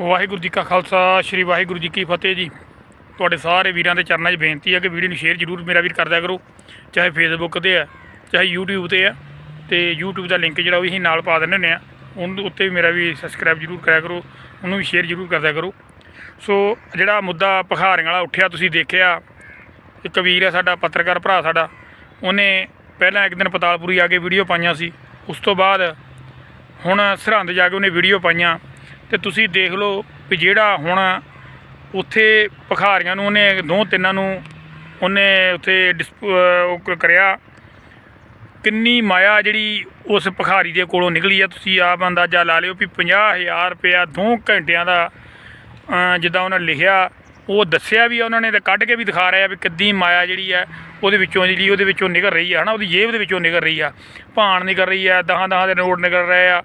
ਵਾਹਿਗੁਰੂ ਜੀ ਕਾ ਖਾਲਸਾ, ਸ੍ਰੀ ਵਾਹਿਗੁਰੂ ਜੀ ਕੀ ਫਤਿਹ ਜੀ। ਤੁਹਾਡੇ ਸਾਰੇ ਵੀਰਾਂ ਦੇ ਚਰਨਾਂ 'ਚ ਬੇਨਤੀ ਹੈ ਕਿ ਵੀਡੀਓ ਨੂੰ ਸ਼ੇਅਰ ਜ਼ਰੂਰ ਮੇਰਾ ਵੀਰ ਕਰਦਿਆ ਕਰੋ, ਚਾਹੇ ਫੇਸਬੁੱਕ ਤੇ ਆ ਚਾਹੇ YouTube ਤੇ ਆ ਤੇ YouTube ਦਾ ਲਿੰਕ ਜਿਹੜਾ ਉਹ ਵੀ ਅਸੀਂ ਨਾਲ ਪਾ ਦਿੰਦੇ ਹੁੰਦੇ ਆ ਉਹਨੂੰ ਉੱਤੇ ਵੀ ਮੇਰਾ ਵੀ ਸਬਸਕ੍ਰਾਈਬ ਜ਼ਰੂਰ ਕਰਿਆ ਕਰੋ, ਉਹਨੂੰ ਵੀ ਸ਼ੇਅਰ ਜ਼ਰੂਰ ਕਰਦਿਆ ਕਰੋ। ਸੋ ਜਿਹੜਾ ਮੁੱਦਾ ਪਖਾਰੀਆਂ ਵਾਲਾ ਉੱਠਿਆ ਤੁਸੀਂ ਦੇਖਿਆ, ਇੱਕ ਵੀਰ ਹੈ ਸਾਡਾ, ਪੱਤਰਕਾਰ ਭਰਾ ਸਾਡਾ, ਉਹਨੇ ਪਹਿਲਾਂ ਇੱਕ ਦਿਨ ਪਤਾਲਪੁਰੀ ਆ ਕੇ ਵੀਡੀਓ ਪਾਈਆਂ ਸੀ। ਉਸ ਤੋਂ ਬਾਅਦ ਹੁਣ ਸਰਹੰਦ ਜਾ ਕੇ ਉਹਨੇ ਵੀਡੀਓ ਪਾਈਆਂ। ਤੇ ਤੁਸੀਂ ਦੇਖ ਲਓ ਵੀ ਜਿਹੜਾ ਹੁਣ ਉੱਥੇ ਭਖਾਰੀਆਂ ਨੂੰ, ਉਹਨੇ ਦੋ ਤਿੰਨਾਂ ਨੂੰ ਉਹਨੇ ਉੱਥੇ ਡਿਸਪ- ਉਹ ਕਰਿਆ। ਕਿੰਨੀ ਮਾਇਆ ਜਿਹੜੀ ਉਸ ਭਖਾਰੀ ਦੇ ਕੋਲੋਂ ਨਿਕਲੀ ਆ। ਤੁਸੀਂ ਆਪ ਅੰਦਾਜ਼ਾ ਲਾ ਲਿਓ ਵੀ 50000 ਰੁਪਇਆ ਦੋ ਘੰਟਿਆਂ ਦਾ ਜਿੱਦਾਂ ਉਹਨਾਂ ਲਿਖਿਆ, ਉਹ ਦੱਸਿਆ ਵੀ ਆ ਉਹਨਾਂ ਨੇ ਤੇ ਕੱਢ ਕੇ ਵੀ ਦਿਖਾ ਰਿਹਾ ਵੀ ਕਿੱਦੀ ਮਾਇਆ ਜਿਹੜੀ ਹੈ ਉਹਦੇ ਵਿੱਚੋਂ ਜਿਹੜੀ, ਉਹਦੇ ਵਿੱਚੋਂ ਨਿਕਲ ਰਹੀ ਆ, ਹਨਾ, ਉਹਦੀ ਜੇਬ ਦੇ ਵਿੱਚੋਂ ਨਿਕਲ ਰਹੀ ਆ। ਭਾਣ ਨਿਕਲ ਰਹੀ ਆ, ਦਹਾਂ ਦਹਾਂ ਦੇ ਨੋਟ ਨਿਕਲ ਰਹੇ ਆ।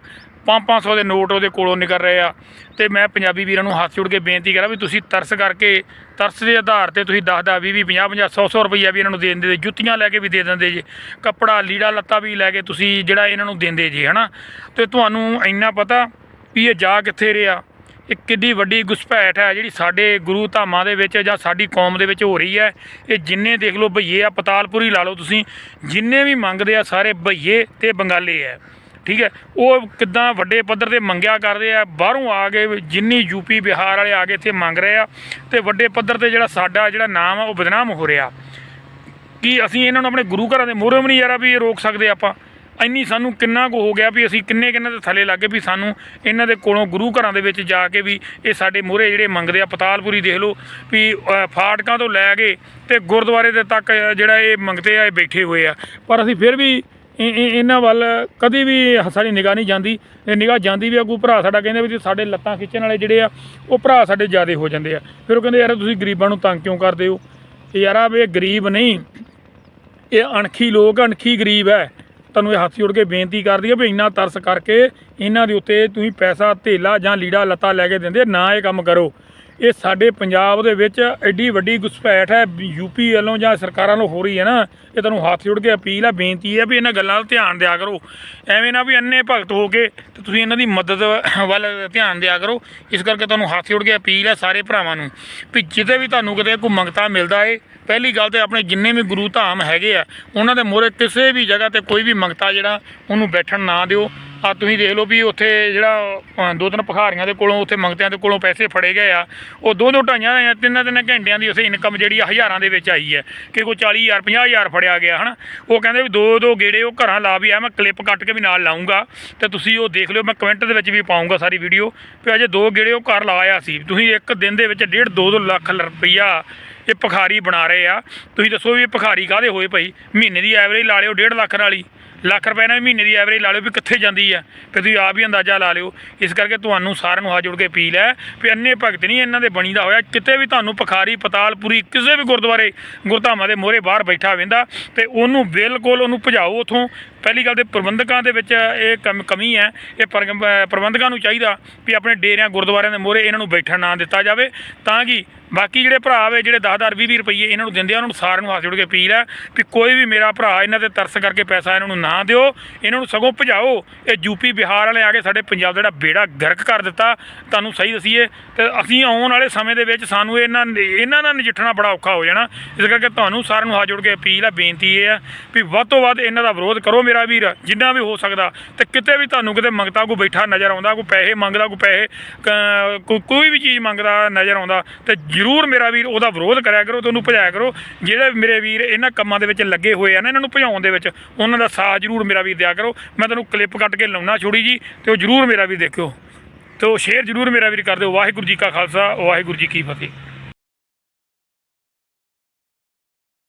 5-500 ਦੇ ਨੋਟ ਉਹਦੇ ਕੋਲੋਂ ਨਿਕਲ ਰਹੇ ਆ। ਤੇ ਮੈਂ ਪੰਜਾਬੀ ਵੀਰਾਂ ਨੂੰ ਹੱਥ ਜੋੜ ਕੇ ਬੇਨਤੀ ਕਰਾਂ ਵੀ ਤੁਸੀਂ ਤਰਸ ਕਰਕੇ, ਤਰਸ ਦੇ ਆਧਾਰ ਤੇ ਤੁਸੀਂ 10 10 20 50 50 100 100 ਰੁਪਈਆ ਵੀ ਇਹਨਾਂ ਨੂੰ ਦੇ ਦਿੰਦੇ ਜੇ ਜੁੱਤੀਆਂ ਲੈ ਕੇ ਵੀ ਦੇ ਦਿੰਦੇ ਜੇ, ਕੱਪੜਾ, ਲੀੜਾ, ਲੱਤਾ ਵੀ ਲੈ ਕੇ ਤੁਸੀਂ ਜਿਹੜਾ ਇਹਨਾਂ ਨੂੰ ਦਿੰਦੇ ਜੇ, ਹਨਾ? ਤੇ ਤੁਹਾਨੂੰ ਇੰਨਾ ਪਤਾ ਵੀ ਇਹ ਜਾ ਕਿੱਥੇ ਰਿਹਾ ਇਹ ਕਿੱਡੀ ਵੱਡੀ ਗੁਸਪੈਠ ਹੈ ਜਿਹੜੀ ਸਾਡੇ ਗੁਰੂ ਧਾਮਾਂ ਦੇ ਵਿੱਚ ਜਾਂ ਸਾਡੀ ਕੌਮ ਦੇ ਵਿੱਚ ਹੋ ਰਹੀ ਹੈ। ਇਹ ਜਿੰਨੇ ਦੇਖ ਲਓ ਭਈਏ ਆ, ਪਤਾਲਪੁਰੀ ਲਾ ਲਓ ਤੁਸੀਂ, ਜਿੰਨੇ ਵੀ ਮੰਗਦੇ ਆ ਸਾਰੇ ਭਈਏ ਤੇ ਬੰਗਾਲੇ ਆ। ਠੀਕ ਹੈ? ਉਹ ਕਿੱਦਾਂ ਵੱਡੇ ਪੱਧਰ ਤੇ ਮੰਗਿਆ ਕਰਦੇ ਆ, ਬਾਹਰੋਂ ਆ ਕੇ ਜਿੰਨੀ ਯੂਪੀ ਬਿਹਾਰ ਵਾਲੇ ਆ ਕੇ ਇੱਥੇ ਮੰਗ ਰਹੇ ਆ ਤੇ ਵੱਡੇ ਪੱਧਰ ਤੇ ਜਿਹੜਾ ਸਾਡਾ ਜਿਹੜਾ ਨਾਮ ਆ, ਉਹ ਬਦਨਾਮ ਹੋ ਰਿਹਾ। ਕਿ ਅਸੀਂ ਇਹਨਾਂ ਨੂੰ ਆਪਣੇ ਗੁਰੂ ਘਰਾਂ ਦੇ ਮੋਹਰੇ ਵੀ ਨਹੀਂ ਯਾਰਾ ਵੀ ਇਹ ਰੋਕ ਸਕਦੇ ਆਪਾਂ? ਇੰਨੀ ਸਾਨੂੰ ਕਿੰਨਾ ਕੁ ਹੋ ਗਿਆ ਵੀ ਅਸੀਂ ਕਿੰਨੇ ਕਿੰਨੇ ਦੇ ਥੱਲੇ ਲੱਗੇ ਵੀ ਸਾਨੂੰ ਇਹਨਾਂ ਦੇ ਕੋਲੋਂ ਗੁਰੂ ਘਰਾਂ ਦੇ ਵਿੱਚ ਜਾ ਕੇ ਵੀ ਇਹ ਸਾਡੇ ਮੋਹਰੇ ਜਿਹੜੇ ਮੰਗਦੇ ਆ, ਪਤਾਲਪੁਰੀ ਦੇਖ ਲਓ ਵੀ ਫਾਟਕਾਂ ਤੋਂ ਲੈ ਕੇ ਤੇ ਗੁਰਦੁਆਰੇ ਦੇ ਤੱਕ ਜਿਹੜਾ ਇਹ ਮੰਗਦੇ ਆ, ਇਹ ਬੈਠੇ ਹੋਏ ਆ। ਪਰ ਅਸੀਂ ਫਿਰ ਵੀ ਇਹਨਾਂ ਵੱਲ ਕਦੀ ਵੀ ਸਾਡੀ ਨਿਗਾਹ ਨਹੀਂ ਜਾਂਦੀ। ਇਹ ਨਿਗਾਹ ਜਾਂਦੀ ਵੀ ਆ ਭਰਾ ਸਾਡਾ ਕਹਿੰਦੇ ਵੀ ਸਾਡੇ ਲੱਤਾਂ ਖਿੱਚਣ ਵਾਲੇ ਜਿਹੜੇ ਆ, ਉਹ ਭਰਾ ਸਾਡੇ ਜ਼ਿਆਦੇ ਹੋ ਜਾਂਦੇ ਆ। ਫਿਰ ਉਹ ਕਹਿੰਦੇ, ਯਾਰ, ਤੁਸੀਂ ਗਰੀਬਾਂ ਨੂੰ ਤੰਗ ਕਿਉਂ ਕਰਦੇ ਹੋ? ਇਹ ਯਾਰ ਆ ਵੀ ਇਹ ਗਰੀਬ ਨਹੀਂ। ਇਹ ਅਣਖੀ ਲੋਕ, ਅਣਖੀ ਗਰੀਬ ਹੈ। ਤੁਹਾਨੂੰ ਇਹ ਹੱਥ ਜੋੜ ਕੇ ਬੇਨਤੀ ਕਰਦੀ ਹੈ ਵੀ ਇੰਨਾ ਤਰਸ ਕਰਕੇ ਇਹਨਾਂ ਦੇ ਉੱਤੇ ਤੁਸੀਂ ਪੈਸਾ, ਧੇਲਾ ਜਾਂ ਲੀੜਾ, ਲੱਤਾ ਲੈ ਕੇ ਦਿੰਦੇ, ਨਾ ਇਹ ਕੰਮ ਕਰੋ। ਇਹ ਸਾਡੇ ਪੰਜਾਬ ਦੇ ਵਿੱਚ ਐਡੀ ਵੱਡੀ ਘੁਸਪੈਠ ਹੈ ਯੂਪੀ ਵੱਲੋਂ ਜਾਂ ਸਰਕਾਰਾਂ ਵੱਲੋਂ ਹੋ ਰਹੀ ਹੈ ਨਾ, ਇਹ ਤੁਹਾਨੂੰ ਹੱਥ ਜੋੜ ਕੇ ਅਪੀਲ ਹੈ, ਬੇਨਤੀ ਹੈ ਵੀ ਇਹਨਾਂ ਗੱਲਾਂ 'ਤੇ ਧਿਆਨ ਦਿਆ ਕਰੋ। ਐਵੇਂ ਨਾ ਵੀ ਅੰਨੇ ਭਗਤ ਹੋ ਕੇ ਤੇ ਤੁਸੀਂ ਇਹਨਾਂ ਦੀ ਮਦਦ ਵੱਲ ਧਿਆਨ ਦਿਆ ਕਰੋ। ਇਸ ਕਰਕੇ ਤੁਹਾਨੂੰ ਹੱਥ ਜੋੜ ਕੇ ਅਪੀਲ ਹੈ ਸਾਰੇ ਭਰਾਵਾਂ ਨੂੰ ਵੀ ਜਿੱਦੇ ਵੀ ਤੁਹਾਨੂੰ ਕਿਤੇ ਕੋਈ ਮੰਗਤਾ ਮਿਲਦਾ ਏ, ਪਹਿਲੀ ਗੱਲ ਤੇ ਆਪਣੇ ਜਿੰਨੇ ਵੀ ਗੁਰੂ ਧਾਮ ਹੈਗੇ ਆ, ਉਹਨਾਂ ਦੇ ਮੋਹਰੇ ਕਿਸੇ ਵੀ ਜਗ੍ਹਾ ਤੇ ਕੋਈ ਵੀ ਮੰਗਤਾ ਜਿਹੜਾ, ਉਹਨੂੰ ਬੈਠਣ ਨਾ ਦਿਓ। ਆ ਤੁਸੀਂ ਦੇਖ ਲਓ ਵੀ ਉੱਥੇ ਜਿਹੜਾ ਦੋ ਤਿੰਨ ਭਖਾਰੀਆਂ ਦੇ ਕੋਲੋਂ, ਉੱਥੇ ਮੰਗਤਿਆਂ ਦੇ ਕੋਲੋਂ ਪੈਸੇ ਫੜੇ ਗਏ ਆ। ਉਹ ਦੋ ਦੋ ਢਾਈਆਂ ਜਾਂ ਤਿੰਨਾਂ ਤਿੰਨਾਂ ਘੰਟਿਆਂ ਦੀ ਉਸੇ ਇਨਕਮ ਜਿਹੜੀ ਆ ਹਜ਼ਾਰਾਂ ਦੇ ਵਿੱਚ ਆਈ ਹੈ। ਕਿ ਕੋਈ 40000 50000 ਫੜਿਆ ਗਿਆ, ਹਨਾ? ਉਹ ਕਹਿੰਦੇ ਵੀ ਦੋ ਦੋ ਗੇੜੇ ਉਹ ਘਰਾਂ ਲਾ ਵੀ ਆ ਮੈਂ ਕਲਿੱਪ ਕੱਟ ਕੇ ਵੀ ਨਾਲ ਲਾਉਂਗਾ ਤੇ ਤੁਸੀਂ ਉਹ ਦੇਖ ਲਿਓ, ਮੈਂ ਕਮੈਂਟ ਦੇ ਵਿੱਚ ਵੀ ਪਾਉਂਗਾ ਸਾਰੀ ਵੀਡੀਓ ਵੀ ਅਜੇ ਦੋ ਗੇੜੇ ਉਹ ਘਰ ਲਾਇਆ ਸੀ। ਤੁਸੀਂ ਇੱਕ ਦਿਨ ਦੇ ਵਿੱਚ 1.5 2 2 ਲੱਖ ਰੁਪਈਆ ਇਹ ਭਖਾਰੀ ਬਣਾ ਰਹੇ ਆ। ਤੁਸੀਂ ਦੱਸੋ ਵੀ ਇਹ ਭਖਾਰੀ ਕਾਹਦੇ ਹੋਏ ਭਾਈ ਮਹੀਨੇ ਦੀ ਐਵਰੇਜ ਲਾ ਲਿਓ 1.5 ਲੱਖ ਵਾਲੀ ਲੱਖ ਰੁਪਏ ਨਾਲ ਵੀ ਮਹੀਨੇ ਦੀ ਐਵਰੇਜ ਲਾ ਲਿਓ ਵੀ ਕਿੱਥੇ ਜਾਂਦੀ ਆ। ਫਿਰ ਤੁਸੀਂ ਆਪ ਹੀ ਅੰਦਾਜ਼ਾ ਲਾ ਲਿਓ। ਇਸ ਕਰਕੇ ਤੁਹਾਨੂੰ ਸਾਰਿਆਂ ਨੂੰ ਹੱਥ ਜੋੜ ਕੇ ਅਪੀਲ ਹੈ ਵੀ ਅੰਨੇ ਭਗਤ ਨਹੀਂ ਇਹਨਾਂ ਦੇ ਬਣੀ ਦਾ ਹੋਇਆ। ਕਿਤੇ ਵੀ ਤੁਹਾਨੂੰ ਭਖਾਰੀ ਪਤਾਲਪੁਰੀ ਕਿਸੇ ਵੀ ਗੁਰਦੁਆਰੇ, ਗੁਰਧਾਮਾਂ ਦੇ ਮੋਹਰੇ ਬਾਹਰ ਬੈਠਾ ਹੋਵੇਂਦਾ ਤੇ ਉਹਨੂੰ ਬਿਲਕੁਲ ਉਹਨੂੰ ਭਜਾਓ ਉਥੋਂ। ਪਹਿਲੀ ਗੱਲ ਤੇ ਪ੍ਰਬੰਧਕਾਂ ਦੇ ਵਿੱਚ ਇਹ ਕਮ- ਕਮੀ ਹੈ। ਇਹ ਪਰ- ਪ੍ਰਬੰਧਕਾਂ ਨੂੰ ਚਾਹੀਦਾ ਵੀ ਆਪਣੇ ਡੇਰਿਆਂ, ਗੁਰਦੁਆਰਿਆਂ ਦੇ ਮੋਹਰੇ ਇਹਨਾਂ ਨੂੰ ਬੈਠਣ ਨਾ ਦਿੱਤਾ ਜਾਵੇ। ਤਾਂ ਕਿ ਬਾਕੀ ਜਿਹੜੇ ਭਰਾ ਵੇ, ਜਿਹੜੇ 10-10 20 ਰੁਪਏ ਇਹਨਾਂ ਨੂੰ ਦਿੰਦੇ ਆ, ਉਹਨਾਂ ਨੂੰ ਸਾਰਿਆਂ ਨੂੰ ਹੱਥ ਜੋੜ ਕੇ ਅਪੀਲ ਹੈ ਵੀ ਕੋਈ ਵੀ ਮੇਰਾ ਭਰਾ ਇਹਨਾਂ ਤੇ ਤਰਸ ਕਰਕੇ ਪੈਸਾ ਇਹਨਾਂ ਨੂੰ ਨਾ ਦਿਓ। ਇਹਨਾਂ ਨੂੰ ਸਗੋਂ ਭਜਾਓ। ਇਹ ਯੂਪੀ ਬਿਹਾਰ ਵਾਲੇ ਆ ਕੇ ਸਾਡੇ ਪੰਜਾਬ ਦਾ ਜਿਹੜਾ ਬੇੜਾ ਗਰਕ ਕਰ ਦਿੱਤਾ। ਤੁਹਾਨੂੰ ਸਹੀ ਦਸੀਏ ਤੇ ਅਸੀਂ ਆਉਣ ਵਾਲੇ ਸਮੇਂ ਦੇ ਵਿੱਚ ਸਾਨੂੰ ਇਹਨਾਂ ਇਹਨਾਂ ਨਾਲ ਨਜਿੱਠਣਾ ਬੜਾ ਔਖਾ ਹੋ ਜਾਣਾ। ਇਸ ਕਰਕੇ ਤੁਹਾਨੂੰ ਸਾਰਿਆਂ ਨੂੰ ਹੱਥ ਜੋੜ ਕੇ ਅਪੀਲ ਹੈ, ਬੇਨਤੀ ਇਹ ਹੈ ਵੀ ਵੱਧ ਤੋਂ ਵੱਧ ਇਹਨਾਂ ਦਾ ਵਿਰੋਧ ਕਰੋ। ਮੇਰਾ ਵੀਰ, ਜਿੰਨਾ ਵੀ ਹੋ ਸਕਦਾ। ਤੇ ਕਿਤੇ ਵੀ ਤੁਹਾਨੂੰ ਕਿਤੇ ਮੰਗਤਾ ਕੋਈ ਬੈਠਾ ਨਜ਼ਰ ਆਉਂਦਾ, ਕੋਈ ਪੈਸੇ ਮੰਗਦਾ, ਕੋਈ ਪੈਸੇ ਕੋਈ ਕੋਈ ਵੀ ਚੀਜ਼ ਮੰਗਦਾ ਨਜ਼ਰ ਆਉਂਦਾ, ਤੇ ਜ਼ਰੂਰ ਮੇਰਾ ਵੀਰ ਉਹਦਾ ਵਿਰੋਧ ਕਰਿਆ ਕਰੋ, ਤੇ ਉਹਨੂੰ ਭਜਾਇਆ ਕਰੋ। ਜਿਹੜੇ ਮੇਰੇ ਵੀਰ ਇਹਨਾਂ ਕੰਮਾਂ ਦੇ ਵਿੱਚ ਲੱਗੇ ਹੋਏ ਆ ਨਾ, ਇਹਨਾਂ ਨੂੰ ਭਜਾਉਣ ਦੇ ਵਿੱਚ, ਉਹਨਾਂ ਦਾ ਸਾਥ ਜ਼ਰੂਰ ਮੇਰਾ ਵੀਰ ਦਿਆ ਕਰੋ। ਮੈਂ ਤੁਹਾਨੂੰ ਕਲਿੱਪ ਕੱਟ ਕੇ ਲਾਉਣਾ ਛੋੜੀ ਜੀ ਤੇ ਉਹ ਜ਼ਰੂਰ ਮੇਰਾ ਵੀਰ ਦੇਖਿਓ। ਤੇ ਉਹ ਸ਼ੇਅਰ ਜ਼ਰੂਰ ਮੇਰਾ ਵੀਰ ਕਰ ਦਿਓ। ਵਾਹਿਗੁਰੂ ਜੀ ਕਾ ਖਾਲਸਾ, ਵਾਹਿਗੁਰੂ ਜੀ ਕੀ ਫਤਿਹ।